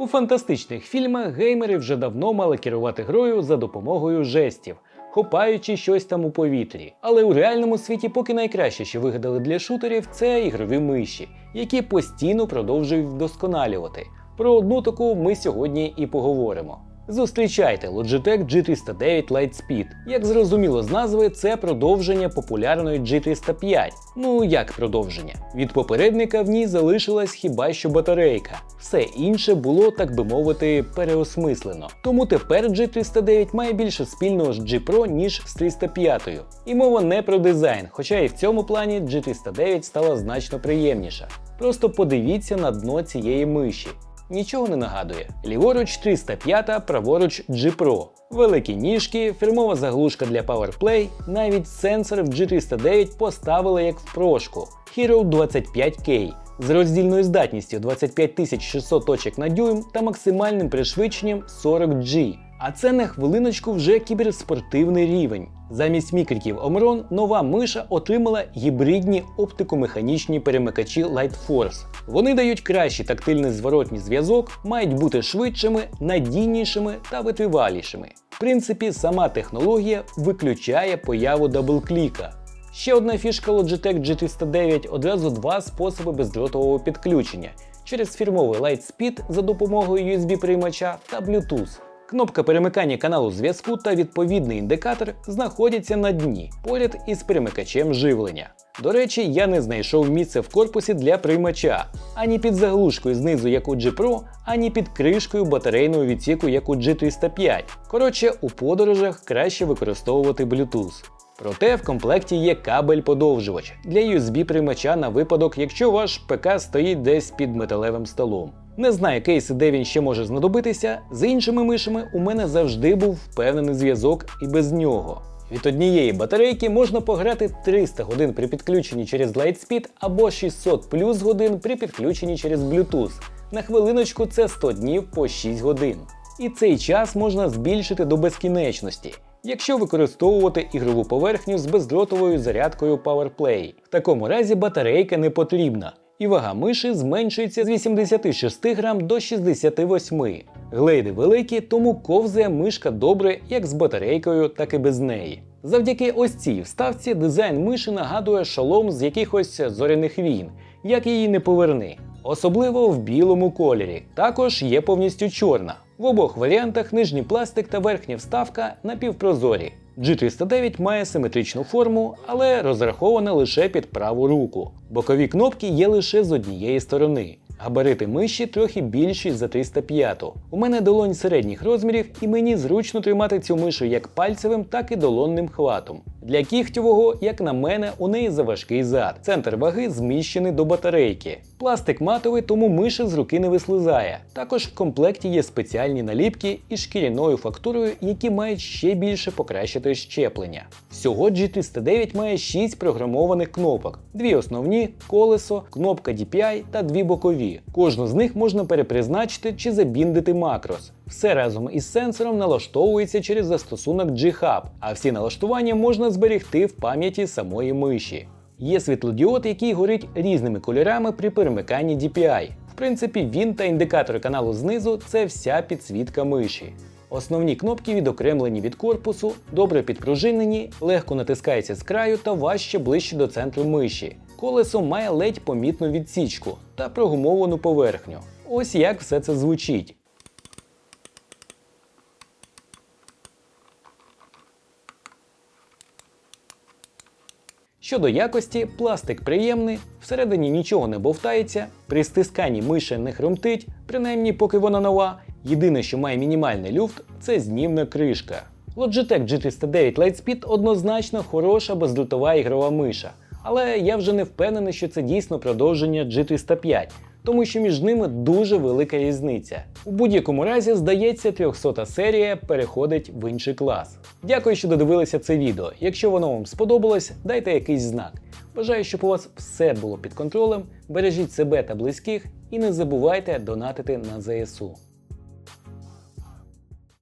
У фантастичних фільмах геймери вже давно мали керувати грою за допомогою жестів, хопаючи щось там у повітрі. Але у реальному світі поки найкраще, що вигадали для шутерів, це ігрові миші, які постійно продовжують вдосконалювати. Про одну таку ми сьогодні і поговоримо. Зустрічайте Logitech G309 Lightspeed. Як зрозуміло з назви, це продовження популярної G305. Ну як продовження? Від попередника в ній залишилась хіба що батарейка. Все інше було, так би мовити, переосмислено. Тому тепер G309 має більше спільного з G Pro, ніж з 305. І мова не про дизайн, хоча і в цьому плані G309 стала значно приємніша. Просто подивіться на дно цієї миші. Нічого не нагадує. Ліворуч 305, праворуч G Pro. Великі ніжки, фірмова заглушка для PowerPlay, навіть сенсор в G309 поставили як в прошку Hero 25K з роздільною здатністю 25600 точок на дюйм та максимальним пришвидшенням 40G. А це на хвилиночку вже кіберспортивний рівень. Замість мікриків Omron нова миша отримала гібридні оптикомеханічні перемикачі Light Force. Вони дають кращий тактильний зворотній зв'язок, мають бути швидшими, надійнішими та витривалішими. В принципі, сама технологія виключає появу даблкліка. Ще одна фішка Logitech G309 одразу два способи бездротового підключення через фірмовий Lightspeed за допомогою USB-приймача та Bluetooth. Кнопка перемикання каналу зв'язку та відповідний індикатор знаходяться на дні поряд із перемикачем живлення. До речі, я не знайшов місце в корпусі для приймача ані під заглушкою знизу, як у G Pro, ані під кришкою батарейного відсіку, як у G305. Коротше, у подорожах краще використовувати Bluetooth. Проте в комплекті є кабель-подовжувач для USB-приймача на випадок, якщо ваш ПК стоїть десь під металевим столом. Не знаю кейси, де він ще може знадобитися. З іншими мишами у мене завжди був впевнений зв'язок і без нього. Від однієї батарейки можна пограти 300 годин при підключенні через Lightspeed або 600 плюс годин при підключенні через Bluetooth. На хвилиночку це 100 днів по 6 годин. І цей час можна збільшити до безкінечності, якщо використовувати ігрову поверхню з бездротовою зарядкою PowerPlay. В такому разі батарейка не потрібна і вага миші зменшується з 86 грам до 68. Глейди великі, тому ковзає мишка добре як з батарейкою, так і без неї. Завдяки ось цій вставці дизайн миші нагадує шолом з якихось зоряних війн, як її не поверни. Особливо в білому кольорі. Також є повністю чорна. В обох варіантах нижній пластик та верхня вставка напівпрозорі. G309 має симетричну форму, але розрахована лише під праву руку. Бокові кнопки є лише з однієї сторони. Габарити миші трохи більші за 305. У мене долонь середніх розмірів, і мені зручно тримати цю мишу як пальцевим, так і долонним хватом. Для кігтєвого, як на мене, у неї заважкий зад. Центр ваги зміщений до батарейки. Пластик матовий, тому миша з руки не вислизає. Також в комплекті є спеціальні наліпки із шкіряною фактурою, які мають ще більше покращити щеплення. Всього G309 має 6 програмованих кнопок: дві основні, колесо, кнопка DPI та дві бокові. Кожну з них можна перепризначити чи забіндити макрос. Все разом із сенсором налаштовується через застосунок G-Hub, а всі налаштування можна зберегти в пам'яті самої миші. Є світлодіод, який горить різними кольорами при перемиканні DPI. В принципі, він та індикатор каналу знизу це вся підсвітка миші. Основні кнопки відокремлені від корпусу, добре підпружинені, легко натискаються з краю та важче ближче до центру миші. Колесо має ледь помітну відсічку та прогумовану поверхню. Ось як все це звучить. Щодо якості, пластик приємний, всередині нічого не бовтається, при стисканні миша не хрумтить, принаймні поки вона нова. Єдине, що має мінімальний люфт, це знімна кришка. Logitech G309 Lightspeed однозначно хороша бездротова ігрова миша, але я вже не впевнений, що це дійсно продовження G305, тому що між ними дуже велика різниця. У будь-якому разі, здається, 300 серія переходить в інший клас. Дякую, що додивилися це відео. Якщо воно вам сподобалось, дайте якийсь знак. Бажаю, щоб у вас все було під контролем. Бережіть себе та близьких і не забувайте донатити на ЗСУ.